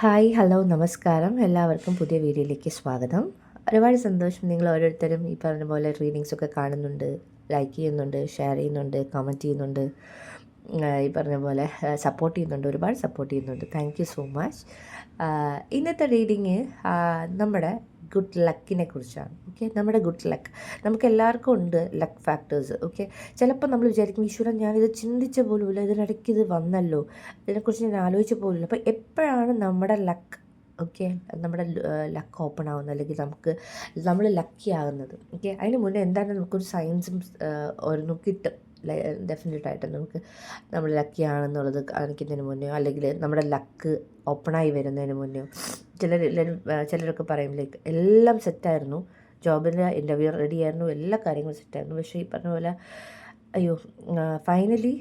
Hi hello നമസ്കാരം. എല്ലാവർക്കും പുതിയ വീഡിയോയിലേക്ക് സ്വാഗതം. ഒരുപാട് സന്തോഷം നിങ്ങൾ ഓരോരുത്തരും ഈ പറഞ്ഞ പോലെ റീഡിങ്സ് ഒക്കെ കാണുന്നുണ്ട് ലൈക്ക് ചെയ്യുന്നുണ്ട് ഷെയർ ചെയ്യുന്നുണ്ട് കമന്റ് ചെയ്യുന്നുണ്ട് ഈ പറഞ്ഞ പോലെ സപ്പോർട്ട് ചെയ്യുന്നുണ്ട് ഒരുപാട് സപ്പോർട്ട് ചെയ്യുന്നുണ്ട്. താങ്ക് സോ മച്ച് ഇന്നത്തെ റീഡിങ് നമ്മുടെ ഗുഡ് ലക്കിനെ കുറിച്ചാണ്. ഓക്കെ നമ്മുടെ ഗുഡ് ലക്ക്. നമുക്ക് എല്ലാവർക്കും ഉണ്ട് ലക്ക് ഫാക്ടേഴ്സ്. ഓക്കെ ചിലപ്പോൾ നമ്മൾ വിചാരിക്കും ഈശ്വരൻ ഞാനിത് ചിന്തിച്ച പോലുമില്ല ഇതിനിടയ്ക്ക് ഇത് വന്നല്ലോ. ഇതിനെക്കുറിച്ച് ഞാൻ ആലോചിച്ച പോലുമില്ല അപ്പോൾ എപ്പോഴാണ് നമ്മുടെ ലക്ക് ഓക്കെ നമ്മുടെ ലക്ക് ഓപ്പൺ ആവുന്നത്? അല്ലെങ്കിൽ നമുക്ക് നമ്മൾ ലക്കി ആകുന്നത്? ഓക്കെ അതിന് മുന്നേ എന്താണ് നമുക്കൊരു സയൻസും ഒരു കിട്ടും. ഡെഫിനറ്റ് ആയിട്ട് നമുക്ക് നമ്മൾ ലക്കി ആണെന്നുള്ളത് കാണിക്കുന്നതിന് മുന്നേ അല്ലെങ്കിൽ നമ്മുടെ ലക്ക് ഓപ്പണായി വരുന്നതിന് മുന്നേ ചിലർ ചിലരൊക്കെ പറയും ലൈക്ക് എല്ലാം സെറ്റായിരുന്നു. ജോബിന്റെ ഇന്റർവ്യൂ റെഡി ആയിരുന്നു. എല്ലാ കാര്യങ്ങളും സെറ്റായിരുന്നു. പക്ഷേ ഈ പറഞ്ഞ പോലെ അയ്യോ ഫൈനലി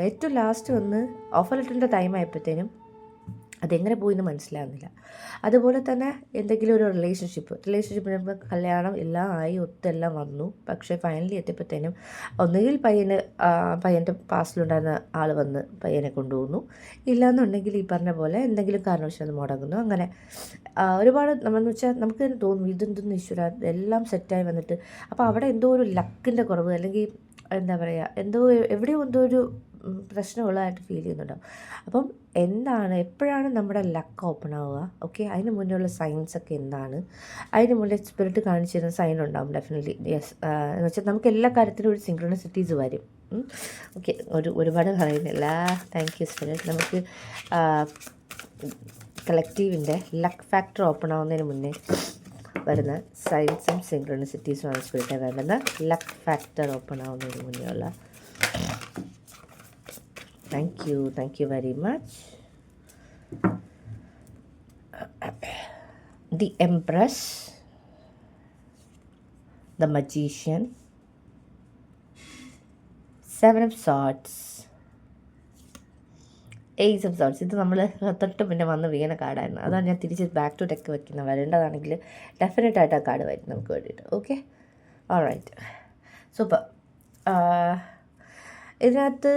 ഏറ്റവും ലാസ്റ്റ് വന്ന് ഓഫർ ലെറ്ററിന്റെ ടൈം ആയപ്പോഴത്തേനും അതെങ്ങനെ പോയി എന്ന് മനസ്സിലാകുന്നില്ല അതുപോലെ തന്നെ എന്തെങ്കിലും ഒരു റിലേഷൻഷിപ്പ് റിലേഷൻഷിപ്പ് കല്യാണം എല്ലാം ആയി ഒത്തെല്ലാം വന്നു. പക്ഷേ ഫൈനലി എത്തിയപ്പോഴത്തേനും ഒന്നുകിൽ പയ്യന് പയ്യന്റെ പാസ്റ്റിലുണ്ടായിരുന്ന ആൾ വന്ന് പയ്യനെ കൊണ്ടുപോകുന്നു ഇല്ലയെന്നുണ്ടെങ്കിൽ ഈ പറഞ്ഞ പോലെ എന്തെങ്കിലും കാരണവശാൽ അത് മുടങ്ങുന്നു. അങ്ങനെ ഒരുപാട് നമ്മളെന്ന് വെച്ചാൽ നമുക്ക് തന്നെ തോന്നും ഇതെന്തെന്ന് ഈശ്വര എല്ലാം സെറ്റായി വന്നിട്ട്. അപ്പോൾ അവിടെ എന്തോ ഒരു ലക്കിന്റെ കുറവ് അല്ലെങ്കിൽ എന്താ പറയുക എന്തോ എവിടെയോ എന്തോ ഒരു പ്രശ്നമുള്ളതായിട്ട് ഫീൽ ചെയ്യുന്നുണ്ടാവും. അപ്പം എന്താണ് എപ്പോഴാണ് നമ്മുടെ ലക്ക് ഓപ്പൺ ആവുക? ഓക്കെ അതിന് മുന്നേ ഉള്ള സയൻസ് ഒക്കെ എന്താണ്? അതിന് മുന്നേ സ്പിരിറ്റ് കാണിച്ചിരുന്ന സൈൻ ഉണ്ടാവും ഡെഫിനറ്റ്ലി യെസ് എന്ന് വെച്ചാൽ നമുക്ക് എല്ലാ കാര്യത്തിലും ഒരു സിങ്ക്രണസിറ്റീസ് വരും. ഓക്കെ ഒരു ഒരുപാട് പറയുന്നില്ല. താങ്ക് യു സ്പിരിറ്റ് നമുക്ക് കളക്റ്റീവിന്റെ ലക്ക് ഫാക്ടർ ഓപ്പൺ ആവുന്നതിന് മുന്നേ വരുന്ന സയൻസും ആണ് സ്പിരിറ്റ് വേണ്ടുന്ന ലക്ക് ഫാക്ടർ ഓപ്പൺ ആവുന്നതിന് മുന്നേ ഉള്ള thank you thank you very much the empress the magician seven of swords ace of swords ഇത് നമ്മൾ തൊട്ട് പിന്നെ വന്ന് വീണ കാർഡായിരുന്നു. അതാണ് ഞാൻ തിരിച്ച് ബാക്ക് ടു ടെക്ക് വെക്കുന്നത് വരേണ്ടതാണെങ്കിൽ ഡെഫിനറ്റ് ആയിട്ട് ആ കാർഡ് വരും നമുക്ക് വേണ്ടിയിട്ട്. ഓക്കെ ഓൾറൈറ്റ് സൂപ്പർ ഇതിനകത്ത്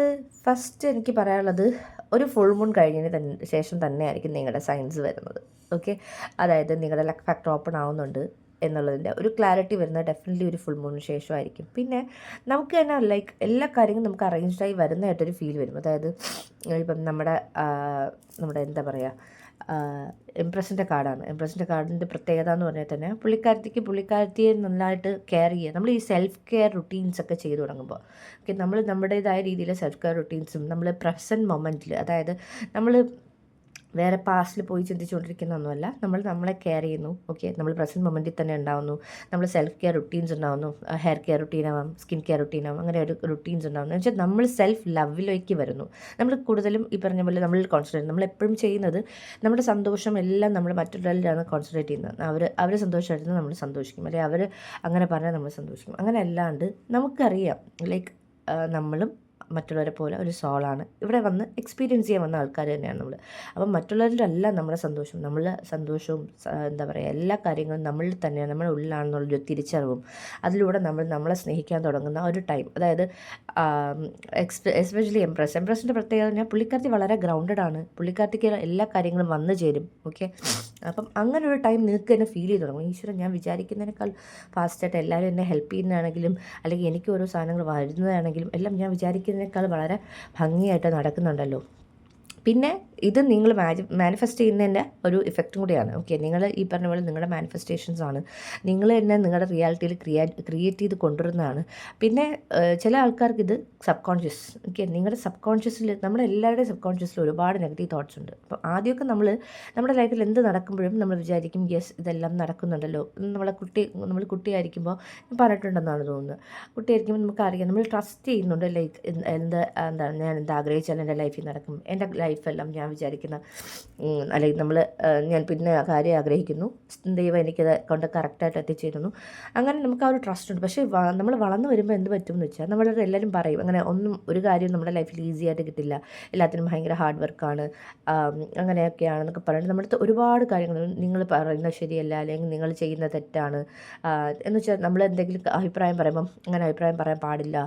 ഫസ്റ്റ് എനിക്ക് പറയാനുള്ളത് ഒരു ഫുൾ മൂൺ കഴിഞ്ഞതിന് തന്നെ ശേഷം തന്നെയായിരിക്കും നിങ്ങളുടെ സയൻസ് വരുന്നത്. ഓക്കെ അതായത് നിങ്ങളുടെ ലക്ക് ഫാക്ടർ ഓപ്പൺ ആവുന്നുണ്ട് എന്നുള്ളതിന്റെ ഒരു ക്ലാരിറ്റി വരുന്നത് ഡെഫിനറ്റ്ലി ഒരു ഫുൾ മൂണിന് ശേഷമായിരിക്കും. പിന്നെ നമുക്ക് തന്നെ ലൈക്ക് എല്ലാ കാര്യങ്ങളും നമുക്ക് അറേഞ്ച്ഡായി വരുന്നതായിട്ടൊരു ഫീൽ വരും. അതായത് ഇപ്പം നമ്മുടെ നമ്മുടെ എന്താ പറയുക എംപ്രസിന്റെ കാർഡാണ്. എംപ്രസിന്റെ കാർഡിന്റെ പ്രത്യേകത എന്ന് പറഞ്ഞാൽ തന്നെ പുള്ളിക്കാരത്തിക്ക് പുള്ളിക്കാരത്തിയെ നന്നായിട്ട് കെയർ ചെയ്യുക. നമ്മൾ ഈ സെൽഫ് കെയർ റുട്ടീൻസ് ഒക്കെ ചെയ്തു തുടങ്ങുമ്പോൾ ഓക്കെ നമ്മൾ നമ്മുടേതായ രീതിയിൽ സെൽഫ് കെയർ റുട്ടീൻസും നമ്മൾ പ്രസന്റ് മൊമെന്റിൽ അതായത് നമ്മൾ വേറെ പാസ്റ്റിൽ പോയി ചിന്തിച്ചുകൊണ്ടിരിക്കുന്നൊന്നുമല്ല നമ്മൾ നമ്മളെ കെയർ ചെയ്യുന്നു. ഓക്കെ നമ്മൾ പ്രസന്റ് മൊമെന്റിൽ തന്നെ ഉണ്ടാവുന്നു. നമ്മൾ സെൽഫ് കെയർ റുട്ടീൻസ് ഉണ്ടാവുന്നു ഹെയർ കെയർ റുട്ടീൻ ആവാം സ്കിൻ കെയർ റുട്ടീൻ ആവാം അങ്ങനെ ഒരു റുട്ടീൻസ് ഉണ്ടാവുന്നു. എന്ന് വെച്ചാൽ നമ്മൾ സെൽഫ് ലവിലേക്ക് വരുന്നു. നമ്മൾ കൂടുതലും ഈ പറഞ്ഞ പോലെ നമ്മൾ കോൺസെൻട്രേറ്റ് നമ്മൾ എപ്പോഴും ചെയ്യുന്നത് നമ്മുടെ സന്തോഷം എല്ലാം നമ്മൾ മറ്റുള്ളവരിലാണ് കോൺസെൻട്രേറ്റ് ചെയ്യുന്നത്. അവർ അവർ സന്തോഷമായിരുന്നു നമ്മൾ സന്തോഷിക്കും. അല്ലെങ്കിൽ അവർ അങ്ങനെ പറഞ്ഞാൽ നമ്മൾ സന്തോഷിക്കും. അങ്ങനെ അല്ലാണ്ട് നമുക്കറിയാം. ലൈക്ക് നമ്മളും മറ്റുള്ളവരെ പോലെ ഒരു സോളാണ്. ഇവിടെ വന്ന് എക്സ്പീരിയൻസ് ചെയ്യാൻ വന്ന ആൾക്കാർ തന്നെയാണ് നമ്മൾ അപ്പം മറ്റുള്ളവരുടെ അല്ല നമ്മുടെ സന്തോഷം. നമ്മളുടെ സന്തോഷവും എന്താ പറയുക എല്ലാ കാര്യങ്ങളും നമ്മളിൽ തന്നെയാണ്. നമ്മുടെ ഉള്ളിലാണെന്നുള്ളൊരു തിരിച്ചറിവും. അതിലൂടെ നമ്മൾ നമ്മളെ സ്നേഹിക്കാൻ തുടങ്ങുന്ന ഒരു ടൈം അതായത് എക്സ്പെ എസ്പെഷ്യലി എംപ്രസ് എംപ്രസിന്റെ പ്രത്യേകത പറഞ്ഞാൽ പുള്ളിക്കാരത്തി വളരെ ഗ്രൗണ്ടഡ് ആണ്. പുള്ളിക്കാരത്തിക്ക് എല്ലാ കാര്യങ്ങളും വന്നു ചേരും. ഓക്കെ അപ്പം അങ്ങനെ ഒരു ടൈം നിങ്ങൾക്ക് തന്നെ ഫീൽ ചെയ്ത് തുടങ്ങും. ഈശ്വരൻ ഞാൻ വിചാരിക്കുന്നതിനേക്കാൾ ഫാസ്റ്റായിട്ട് എല്ലാവരും എന്നെ ഹെൽപ്പ് ചെയ്യുന്നതാണെങ്കിലും അല്ലെങ്കിൽ എനിക്ക് ഓരോ സാധനങ്ങൾ വരുന്നതാണെങ്കിലും എല്ലാം ഞാൻ വിചാരിക്കുന്നതിനേക്കാൾ വളരെ ഭംഗിയായിട്ട് നടക്കുന്നുണ്ടല്ലോ. പിന്നെ ഇത് നിങ്ങൾ മാനി മാനിഫെസ്റ്റ് ചെയ്യുന്നതിന്റെ ഒരു ഇഫക്റ്റും കൂടിയാണ്. ഓക്കെ നിങ്ങൾ ഈ പറഞ്ഞ പോലെ നിങ്ങളുടെ മാനിഫെസ്റ്റേഷൻസ് ആണ്. നിങ്ങൾ തന്നെ നിങ്ങളുടെ റിയാലിറ്റിയിൽ ക്രിയേറ്റ് ക്രിയേറ്റ് ചെയ്ത് കൊണ്ടുവരുന്നതാണ്. പിന്നെ ചില ആൾക്കാർക്ക് ഇത് സബ് കോൺഷ്യസ് ഓക്കെ നിങ്ങളുടെ സബ് കോൺഷ്യസിൽ നമ്മുടെ എല്ലാവരുടെയും സബ് കോൺഷ്യസിൽ ഒരുപാട് നെഗറ്റീവ് തോട്ട്സ് ഉണ്ട്. അപ്പോൾ ആദ്യമൊക്കെ നമ്മൾ നമ്മുടെ ലൈഫിൽ എന്ത് നടക്കുമ്പോഴും നമ്മൾ വിചാരിക്കും യെസ് ഇതെല്ലാം നടക്കുന്നുണ്ടല്ലോ. നമ്മളെ കുട്ടി നമ്മൾ കുട്ടിയായിരിക്കുമ്പോൾ പറഞ്ഞിട്ടുണ്ടെന്നാണ് തോന്നുന്നത്. കുട്ടിയായിരിക്കുമ്പോൾ നമുക്കറിയാം നമ്മൾ ട്രസ്റ്റ് ചെയ്യുന്നുണ്ട് ലൈക്ക് എന്ത് എന്താണ് ഞാൻ എന്ത് ആഗ്രഹിച്ചാലും എന്റെ ലൈഫിൽ നടക്കും എന്റെ ലൈഫെല്ലാം ഞാൻ വിചാരിക്കുന്ന ഉം, അല്ലെങ്കിൽ നമ്മൾ ഞാൻ പിന്നെ ആ കാര്യം ആഗ്രഹിക്കുന്നു. ദൈവം എനിക്കത് കൊണ്ട് കറക്റ്റായിട്ട് എത്തിച്ചേരുന്നു. അങ്ങനെ നമുക്ക് ആ ഒരു ട്രസ്റ്റ് ഉണ്ട്. പക്ഷേ നമ്മൾ വളർന്നു വരുമ്പോൾ എന്ത് പറ്റുമെന്ന് വെച്ചാൽ നമ്മളോട് എല്ലാവരും പറയും അങ്ങനെ ഒന്നും ഒരു കാര്യം നമ്മുടെ ലൈഫിൽ ഈസി ആയിട്ട് കിട്ടില്ല. എല്ലാത്തിനും ഭയങ്കര ഹാർഡ് വർക്കാണ് അങ്ങനെയൊക്കെയാണെന്നൊക്കെ പറഞ്ഞിട്ട് നമ്മുടെ അടുത്ത് ഒരുപാട് കാര്യങ്ങൾ നിങ്ങൾ പറയുന്നത് ശരിയല്ല അല്ലെങ്കിൽ നിങ്ങൾ ചെയ്യുന്ന തെറ്റാണ്. എന്ന് വെച്ചാൽ നമ്മൾ എന്തെങ്കിലും അഭിപ്രായം പറയുമ്പം അങ്ങനെ അഭിപ്രായം പറയാൻ പാടില്ല.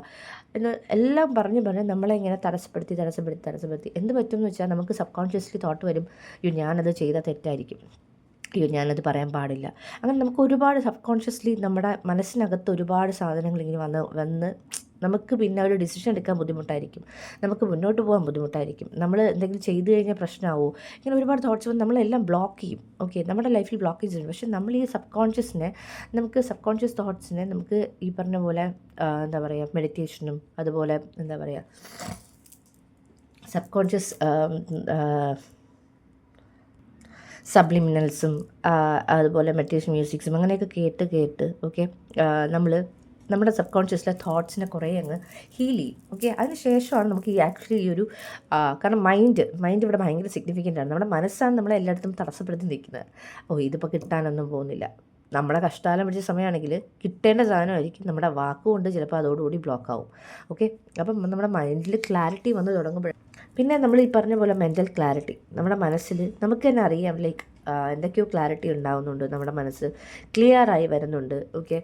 എന്ന് എല്ലാം പറഞ്ഞ് പറഞ്ഞ് നമ്മളെ ഇങ്ങനെ തടസ്സപ്പെടുത്തി തടസ്സപ്പെടുത്തി തടസ്സപ്പെടുത്തി. എന്ത് പറ്റുമെന്ന് വെച്ചാൽ നമുക്ക് സബ് സബ് കോൺഷ്യസ്ലി തോട്ട് വരും അയ്യോ ഞാനത് ചെയ്ത തെറ്റായിരിക്കും. അയ്യോ ഞാനത് പറയാൻ പാടില്ല. അങ്ങനെ നമുക്ക് ഒരുപാട് സബ്കോൺഷ്യസ്ലി നമ്മുടെ മനസ്സിനകത്ത് ഒരുപാട് സാധനങ്ങൾ ഇങ്ങനെ വന്ന് വന്ന് നമുക്ക് പിന്നെ ഒരു ഡിസിഷൻ എടുക്കാൻ ബുദ്ധിമുട്ടായിരിക്കും. നമുക്ക് മുന്നോട്ട് പോകാൻ ബുദ്ധിമുട്ടായിരിക്കും. നമ്മൾ എന്തെങ്കിലും ചെയ്തു കഴിഞ്ഞാൽ പ്രശ്നമാവോ? ഇങ്ങനെ ഒരുപാട് തോട്ട്സ് വന്ന് നമ്മളെല്ലാം ബ്ലോക്ക് ചെയ്യും. ഓക്കെ നമ്മുടെ ലൈഫിൽ ബ്ലോക്ക് ചെയ്തിട്ടുണ്ട്. പക്ഷേ നമ്മൾ ഈ സബ് കോൺഷ്യസിനെ നമുക്ക് സബ് കോൺഷ്യസ് തോട്ട്സിനെ നമുക്ക് ഈ പറഞ്ഞ പോലെ എന്താ പറയുക മെഡിറ്റേഷനും അതുപോലെ എന്താ പറയുക സബ് കോൺഷ്യസ് സബ്ലിമിനൽസും അതുപോലെ മെഡിറ്റേഷൻ മ്യൂസിക്സും അങ്ങനെയൊക്കെ കേട്ട് കേട്ട് ഓക്കെ നമ്മൾ നമ്മുടെ സബ് കോൺഷ്യസിലെ തോട്ട്സിനെ കുറേ അങ്ങ് ഹീൽ ചെയ്യും ഓക്കെ. അതിന് ശേഷമാണ് നമുക്ക് ഈ ആക്ച്വലി ഈ ഒരു കാരണം മൈൻഡ് മൈൻഡ് ഇവിടെ ഭയങ്കര സിഗ്നിഫിക്കന്റ് ആണ്. നമ്മുടെ മനസ്സാണ് നമ്മളെ എല്ലായിടത്തും തടസ്സപ്പെടുത്തി നിൽക്കുന്നത്. ഓ ഇതിപ്പോൾ കിട്ടാനൊന്നും പോകുന്നില്ല. നമ്മളെ കഷ്ടാലം പിടിച്ച സമയമാണെങ്കിൽ കിട്ടേണ്ട സാധനമായിരിക്കും. നമ്മുടെ വാക്കുകൊണ്ട് ചിലപ്പോൾ അതോടുകൂടി ബ്ലോക്ക് ആവും ഓക്കെ. അപ്പം നമ്മുടെ മൈൻഡിൽ ക്ലാരിറ്റി വന്ന് തുടങ്ങുമ്പോൾ പിന്നെ നമ്മൾ ഈ പറഞ്ഞ പോലെ മെന്റൽ ക്ലാരിറ്റി നമ്മുടെ മനസ്സിൽ നമുക്ക് തന്നെ അറിയാം ലൈക്ക് എന്തൊക്കെയോ ക്ലാരിറ്റി ഉണ്ടാവുന്നുണ്ട്. നമ്മുടെ മനസ്സ് ക്ലിയർ ആയി വരുന്നുണ്ട്. ഓക്കെ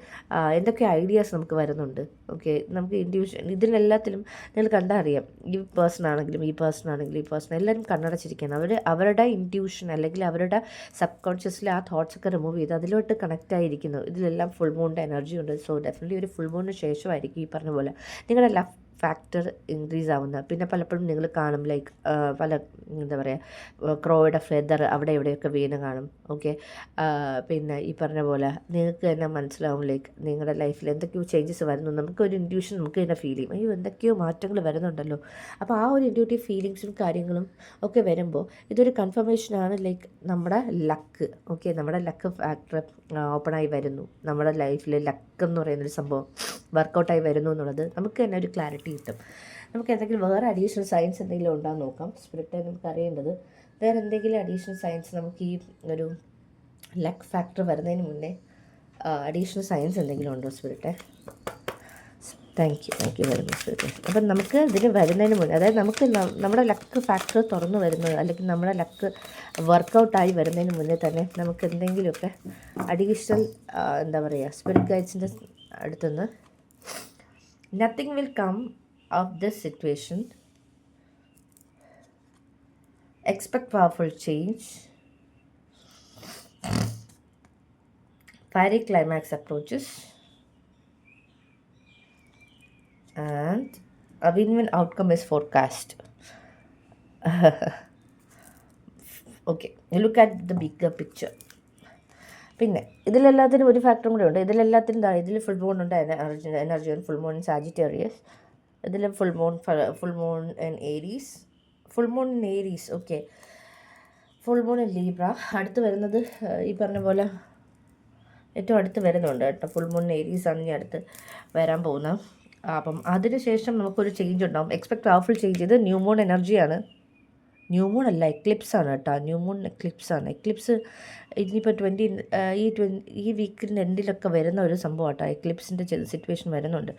എന്തൊക്കെ ഐഡിയാസ് നമുക്ക് വരുന്നുണ്ട്. ഓക്കെ നമുക്ക് ഇൻഡ്യൂഷൻ ഇതിനെല്ലാത്തിലും നിങ്ങൾ കണ്ടറിയാം ഈ പേഴ്സൺ ആണെങ്കിലും ഈ പേഴ്സൺ ആണെങ്കിലും ഈ പേഴ്സൺ എല്ലാവരും കണ്ണടച്ചിരിക്കുകയാണ്. അവർ അവരുടെ ഇൻഡ്യൂഷൻ അല്ലെങ്കിൽ അവരുടെ സബ് കോൺഷ്യസിലെ ആ തോട്ട്സ് ഒക്കെ റിമൂവ് ചെയ്ത് അതിലോട്ട് കണക്റ്റ് ആയിരിക്കുന്നു. ഇതിലെല്ലാം ഫുൾ മൂണിന്റെ എനർജി ഉണ്ട്. സോ ഡെഫിനറ്റ്ലി ഒരു ഫുൾ മൂണിന് ശേഷമായിരിക്കും ഈ പറഞ്ഞ പോലെ. നിങ്ങളുടെ ലഫ് ഫാക്ടർ ഇൻക്രീസ് ആവുന്നത് പിന്നെ പലപ്പോഴും നിങ്ങൾ കാണും ലൈക്ക് പല എന്താ പറയുക ക്രോയുടെ ഫെദർ അവിടെ എവിടെയൊക്കെ വീണ് കാണും. ഓക്കെ പിന്നെ ഈ പറഞ്ഞ പോലെ നിങ്ങൾക്ക് തന്നെ മനസ്സിലാവും ലൈക്ക് നിങ്ങളുടെ ലൈഫിൽ എന്തൊക്കെയോ ചേഞ്ചസ് വരുന്നു. നമുക്ക് ഒരു ഇൻഡ്യൂഷൻ നമുക്ക് തന്നെ ഫീൽ ചെയ്യും. അയ്യോ എന്തൊക്കെയോ മാറ്റങ്ങൾ വരുന്നുണ്ടല്ലോ. അപ്പോൾ ആ ഒരു ഇൻഡ്യൂട്ടീവ് ഫീലിങ്സും കാര്യങ്ങളും ഒക്കെ വരുമ്പോൾ ഇതൊരു കൺഫർമേഷനാണ് ലൈക്ക് നമ്മുടെ ലക്ക് ഓക്കെ നമ്മുടെ ലക്ക് ഫാക്ടർ ഓപ്പണായി വരുന്നു. നമ്മുടെ ലൈഫിൽ ലക്ക് എന്ന് പറയുന്നൊരു സംഭവം വർക്കൗട്ടായി വരുന്നു എന്നുള്ളത് നമുക്ക് തന്നെ ഒരു ക്ലാരിറ്റി കിട്ടും നമുക്ക് എന്തെങ്കിലും വേറെ അഡീഷണൽ സയൻസ് എന്തെങ്കിലും ഉണ്ടോ നോക്കാം. സ്പിരിറ്റ് നമുക്ക് അറിയേണ്ടത് വേറെ എന്തെങ്കിലും അഡീഷണൽ സയൻസ് നമുക്ക് ഈ ഒരു ലക്ക് ഫാക്ടർ വരുന്നതിന് മുന്നേ അഡീഷണൽ സയൻസ് എന്തെങ്കിലും ഉണ്ടോ spirit thank you thank you very much spirit അപ്പം നമുക്ക് ഇതിന് വരുന്നതിന് മുന്നേ അതായത് നമുക്ക് നമ്മുടെ ലക്ക് ഫാക്ടർ തുറന്നു വരുന്നത് അല്ലെങ്കിൽ നമ്മുടെ ലക്ക് വർക്കൗട്ടായി വരുന്നതിന് മുന്നേ തന്നെ നമുക്ക് എന്തെങ്കിലുമൊക്കെ അഡീഷണൽ എന്താ പറയുക സ്പിരിറ്റ് ഗൈഡ്സിന്റെ അടുത്തുനിന്ന് nothing will come of this situation. Expect powerful change. Fiery climax approaches. And a win-win outcome is forecast. Okay look at the bigger picture പിന്നെ ഇതിലെല്ലാത്തിനും ഒരു ഫാക്ടറും കൂടെ ഉണ്ട്. ഇതിലെല്ലാത്തിനും ഇതാ ഇതിൽ ഫുൾ മൂൺ ഉണ്ട്. Energy energy full moon Sagittarius ഇതിൽ full moon full moon in Aries full moon Aries okay full moon Libra അടുത്ത് വരുന്നത് ഈ പറഞ്ഞ പോലെ ഏറ്റവും അടുത്ത് വരുന്നുണ്ട് കേട്ടോ. ഫുൾ മൂൺ ഏരീസ് ആണ് ഇനി അടുത്ത് വരാൻ പോകുന്നത്. അപ്പം അതിനുശേഷം നമുക്കൊരു ചേഞ്ച് ഉണ്ടാവും. എക്സ്പെക്ട് പവർഫുൾ ചേഞ്ച് ഇത് ന്യൂ മൂൺ എനർജിയാണ് ന്യൂ മൂൺ അല്ല എക്ലിപ്സ് ആണ് കേട്ടോ. ന്യൂ മൂൺ എക്ലിപ്സ് ആണ്. എക്ലിപ്സ് ഇനിയിപ്പോൾ ട്വന്റി ഈ ട്വൻ ഈ വീക്കിന്റെ എൻഡിലൊക്കെ വരുന്ന ഒരു സംഭവം കേട്ടോ എക്ലിപ്സിന്റെ സിറ്റുവേഷൻ വരുന്നുണ്ട്.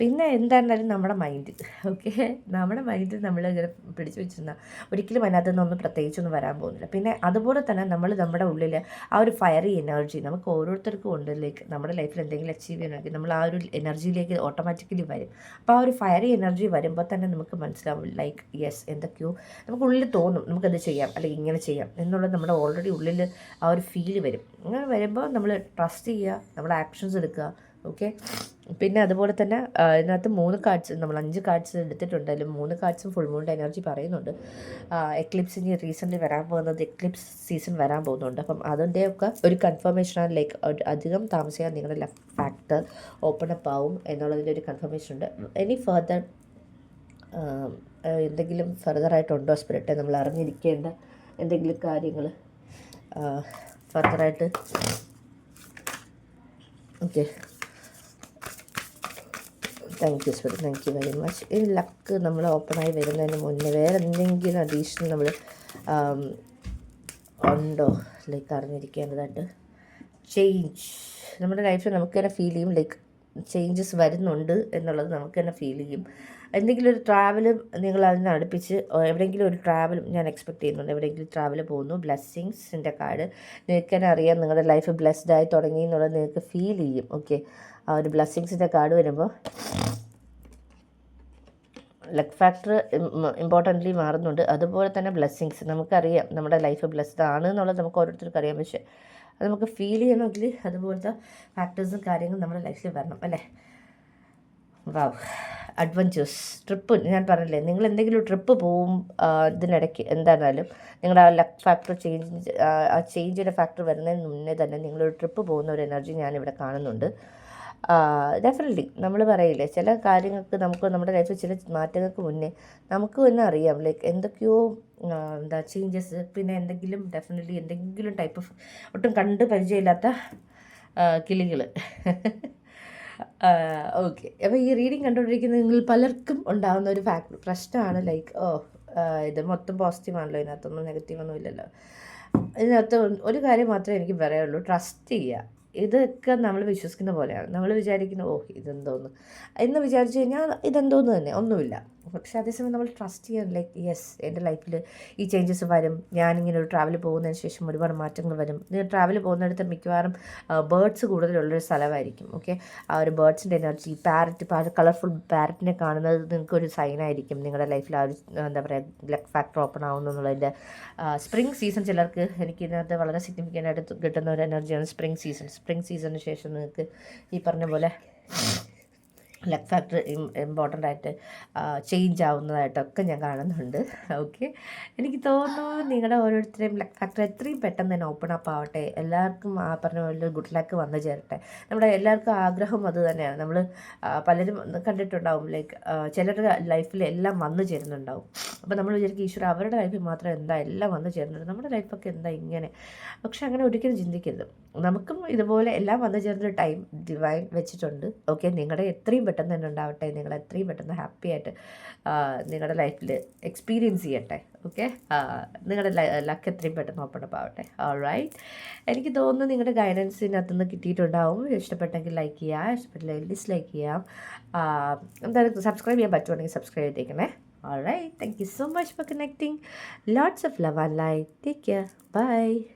പിന്നെ എന്തായിരുന്നാലും നമ്മുടെ മൈൻഡ് ഓക്കെ നമ്മുടെ മൈൻഡിൽ നമ്മൾ ഇങ്ങനെ പിടിച്ചു വെച്ചിരുന്ന ഒരിക്കലും അതിനകത്ത് നിന്നൊന്നും പ്രത്യേകിച്ചൊന്നും വരാൻ പോകുന്നില്ല. പിന്നെ അതുപോലെ തന്നെ നമ്മൾ നമ്മുടെ ഉള്ളിൽ ആ ഒരു ഫയറി എനർജി നമുക്ക് ഓരോരുത്തർക്കും ഉണ്ട്. ലൈക്ക് നമ്മുടെ ലൈഫിൽ എന്തെങ്കിലും അച്ചീവ് ചെയ്യണമെങ്കിൽ നമ്മൾ ആ ഒരു എനർജിയിലേക്ക് ഓട്ടോമാറ്റിക്കലി വരും. അപ്പോൾ ആ ഒരു ഫയറി എനർജി വരുമ്പോൾ തന്നെ നമുക്ക് മനസ്സിലാവും ലൈക്ക് യെസ് എന്തൊക്കെയോ നമുക്കുള്ളിൽ തോന്നും. നമുക്കത് ചെയ്യാം അല്ലെങ്കിൽ ഇങ്ങനെ ചെയ്യാം എന്നുള്ളത് നമ്മുടെ ഓൾറെഡി ഉള്ളിൽ ആ ഒരു ഫീൽ വരും. അങ്ങനെ വരുമ്പോൾ നമ്മൾ ട്രസ്റ്റ് ചെയ്യുക നമ്മൾ ആക്ഷൻസ് എടുക്കുക ഓക്കെ പിന്നെ അതുപോലെ തന്നെ ഇതിനകത്ത് മൂന്ന് കാർഡ്സ് നമ്മൾ അഞ്ച് കാർഡ്സ് എടുത്തിട്ടുണ്ട്. അതിൽ മൂന്ന് കാർഡ്സും ഫുൾ മൂണിന്റെ എനർജി പറയുന്നുണ്ട്. എക്ലിപ്സ് ഇനി റീസെന്റ് വരാൻ പോകുന്നത് എക്ലിപ്സ് സീസൺ വരാൻ പോകുന്നുണ്ട്. അപ്പം അതിന്റെയൊക്കെ ഒരു കൺഫർമേഷനാണ് ലൈക്ക് അധികം താമസിക്കാൻ നിങ്ങളുടെ ലെഫ്റ്റ് ഫാക്ടർ ഓപ്പൺ അപ്പ് ആവും എന്നുള്ളതിന്റെ ഒരു കൺഫർമേഷൻ ഉണ്ട്. എനി ഫർദർ എന്തെങ്കിലും ഫർദറായിട്ടുണ്ടോ സ്പിരിറ്റ് നമ്മൾ അറിഞ്ഞിരിക്കേണ്ട എന്തെങ്കിലും കാര്യങ്ങൾ ഫർദറായിട്ട് okay thank you sorry thank you very much ഈ ലക്ക് നമ്മൾ ഓപ്പണായി വരുന്നതിന് മുന്നേ വേറെ എന്തെങ്കിലും അഡീഷണൽ നമ്മൾ ഉണ്ടോ? ലൈക്ക് അറിഞ്ഞിരിക്കേണ്ടതായിട്ട്. ചേഞ്ച് നമ്മുടെ ലൈഫിൽ നമുക്ക് തന്നെ ഫീൽ ചെയ്യും ലൈക്ക് ചേഞ്ചസ് വരുന്നുണ്ട് എന്നുള്ളത് നമുക്ക് തന്നെ ഫീൽ ചെയ്യും. എന്തെങ്കിലും ഒരു ട്രാവലും നിങ്ങൾ അതിനെ അടുപ്പിച്ച് എവിടെയെങ്കിലും ഒരു ട്രാവലും ഞാൻ എക്സ്പെക്ട് ചെയ്യുന്നുണ്ട്. എവിടെയെങ്കിലും ട്രാവൽ പോകുന്നു ബ്ലെസ്സിങ്സിന്റെ കാർഡ് നിങ്ങൾക്ക് തന്നെ അറിയാം. നിങ്ങളുടെ ലൈഫ് ബ്ലെസ്ഡ് ആയി തുടങ്ങി എന്നുള്ളത് നിങ്ങൾക്ക് ഫീൽ ചെയ്യും. ഓക്കെ ആ ഒരു ബ്ലെസ്സിങ്സിന്റെ കാർഡ് വരുമ്പോൾ ലക്ക് ഫാക്ടർ ഇമ്പോർട്ടന്റ്ലി മാറുന്നുണ്ട്. അതുപോലെ തന്നെ ബ്ലെസ്സിങ്സ് നമുക്കറിയാം. നമ്മുടെ ലൈഫ് ബ്ലെസ്ഡ് ആണ് എന്നുള്ളത് നമുക്ക് ഓരോരുത്തർക്കും അറിയാം. പക്ഷേ അത് നമുക്ക് ഫീൽ ചെയ്യണമെങ്കിൽ അതുപോലത്തെ ഫാക്ടേഴ്സും കാര്യങ്ങളും നമ്മുടെ ലൈഫിൽ വരണം അല്ലേ? വാവ് അഡ്വഞ്ചേഴ്സ് ട്രിപ്പ് ഞാൻ പറഞ്ഞില്ലേ നിങ്ങൾ എന്തെങ്കിലും ട്രിപ്പ് പോവും ഇതിനിടയ്ക്ക് എന്താണാലും നിങ്ങളുടെ ആ ലക്ക് ഫാക്ടർ ചേഞ്ച് ആ ചേഞ്ചിന്റെ ഫാക്ടർ വരുന്നതിന് മുന്നേ തന്നെ നിങ്ങളൊരു ട്രിപ്പ് പോകുന്ന ഒരു എനർജി ഞാനിവിടെ കാണുന്നുണ്ട്. ഡെഫിനറ്റ്ലി നമ്മൾ പറയില്ലേ ചില കാര്യങ്ങൾക്ക് നമുക്ക് നമ്മുടെ ലൈഫിൽ ചില മാറ്റങ്ങൾക്ക് മുന്നേ നമുക്ക് തന്നെ അറിയാം ലൈക്ക് എന്തൊക്കെയോ എന്താ ചേഞ്ചസ് പിന്നെ എന്തെങ്കിലും ഡെഫിനറ്റ്ലി എന്തെങ്കിലും ടൈപ്പ് ഓഫ് ഒട്ടും കണ്ട് പരിചയമില്ലാത്ത കിളികൾ ഓക്കെ അപ്പോൾ ഈ റീഡിങ് കണ്ടുകൊണ്ടിരിക്കുന്ന നിങ്ങൾ പലർക്കും ഉണ്ടാകുന്ന ഒരു ഫാക്ട് പ്രശ്നമാണ് ലൈക്ക് ഓ ഇത് മൊത്തം പോസിറ്റീവ് ആണല്ലോ ഇതിനകത്തൊന്നും നെഗറ്റീവൊന്നും ഇല്ലല്ലോ ഇതിനകത്ത് ഒരു കാര്യം മാത്രമേ എനിക്ക് പറയുള്ളൂ ട്രസ്റ്റ് ചെയ്യുക. ഇതൊക്കെ നമ്മൾ വിശ്വസിക്കുന്ന പോലെയാണ്. നമ്മൾ വിചാരിക്കുന്ന ഓ ഇതെന്തോന്ന്? എന്ന് വിചാരിച്ചു കഴിഞ്ഞാൽ ഇതെന്തോന്ന് തന്നെ ഒന്നുമില്ല. പക്ഷേ അതേസമയം നമ്മൾ ട്രസ്റ്റ് ചെയ്യാൻ ലൈക്ക് യെസ് എന്റെ ലൈഫിൽ ഈ ചേഞ്ചസ് വരും. ഞാനിങ്ങനെ ഒരു ട്രാവൽ പോകുന്നതിന് ശേഷം ഒരുപാട് മാറ്റങ്ങൾ വരും. ട്രാവൽ പോകുന്നിടത്ത് മിക്കവാറും ബേർഡ്സ് കൂടുതലുള്ളൊരു സ്ഥലമായിരിക്കും ഓക്കെ ആ ഒരു ബേർഡ്സിന്റെ എനർജി പാരറ്റ് കളർഫുൾ പാരറ്റിനെ കാണുന്നത് നിങ്ങൾക്ക് ഒരു സൈനായിരിക്കും നിങ്ങളുടെ ലൈഫിൽ ആ ഒരു എന്താ പറയുക ലക്ക് ഫാക്ടർ ഓപ്പൺ ആവുന്നു എന്നുള്ളതിന്റെ സ്പ്രിംഗ് സീസൺ ചിലർക്ക് എനിക്ക് ഇതിനകത്ത് വളരെ സിഗ്നിഫിക്കന്റ് ആയിട്ട് കിട്ടുന്ന ഒരു എനർജിയാണ് സ്പ്രിംഗ് സീസൺ സ്പ്രിംഗ് സീസണിന് ശേഷം നിങ്ങൾക്ക് ഈ പറഞ്ഞ പോലെ ലക്ക് ഫാക്ടർ ഇമ്പോർട്ടന്റ് ആയിട്ട് ചേഞ്ച് ആവുന്നതായിട്ടൊക്കെ ഞാൻ കാണുന്നുണ്ട്. ഓക്കെ. എനിക്ക് തോന്നുന്നു നിങ്ങളുടെ ഓരോരുത്തരെയും ലക്ക് ഫാക്ടർ എത്രയും പെട്ടെന്ന് തന്നെ ഓപ്പൺ അപ്പ് ആവട്ടെ. എല്ലാവർക്കും ആ പറഞ്ഞ പോലെ ഗുഡ് ലക്ക് വന്നു ചേരട്ടെ. നമ്മുടെ എല്ലാവർക്കും ആഗ്രഹം അത് തന്നെയാണ്. നമ്മൾ പലരും കണ്ടിട്ടുണ്ടാവും ലൈക്ക് ചിലരുടെ ലൈഫിൽ എല്ലാം വന്നു ചേരുന്നുണ്ടാവും. അപ്പോൾ നമ്മൾ വിചാരിക്കും ഈശ്വര അവരുടെ ലൈഫിൽ മാത്രം എന്താ എല്ലാം വന്നു ചേരുന്നുണ്ട് നമ്മുടെ ലൈഫൊക്കെ എന്താ ഇങ്ങനെ? പക്ഷെ അങ്ങനെ ഒരിക്കലും ചിന്തിക്കരുത്. നമുക്കും ഇതുപോലെ എല്ലാം വന്നു ചേരുന്ന ടൈം ഡിവൈൻ വെച്ചിട്ടുണ്ട്. ഓക്കെ. നിങ്ങളുടെ എത്രയും പെട്ടെന്ന് തന്നെ ഉണ്ടാവട്ടെ നിങ്ങൾ എത്രയും പെട്ടെന്ന് ഹാപ്പി ആയിട്ട് നിങ്ങളുടെ ലൈഫിൽ എക്സ്പീരിയൻസ് ചെയ്യട്ടെ ഓക്കെ നിങ്ങളുടെ ലക്ക് എത്രയും പെട്ടെന്ന് ഓപ്പൺ അപ്പ് ആവട്ടെ റൈറ്റ് എനിക്ക് തോന്നുന്നു നിങ്ങളുടെ ഗൈഡൻസിനകത്തു നിന്ന് കിട്ടിയിട്ടുണ്ടാവും ഇഷ്ടപ്പെട്ടെങ്കിൽ ലൈക്ക് ചെയ്യുക ഇഷ്ടപ്പെട്ടില്ല ഡിസ്ലൈക്ക് ചെയ്യാം എന്തായാലും സബ്സ്ക്രൈബ് ചെയ്യാൻ പറ്റുവാണെങ്കിൽ സബ്സ്ക്രൈബ് ചെയ്തേക്കണേ All right. Thank you so much for connecting. Lots of love and light. Take care. Bye.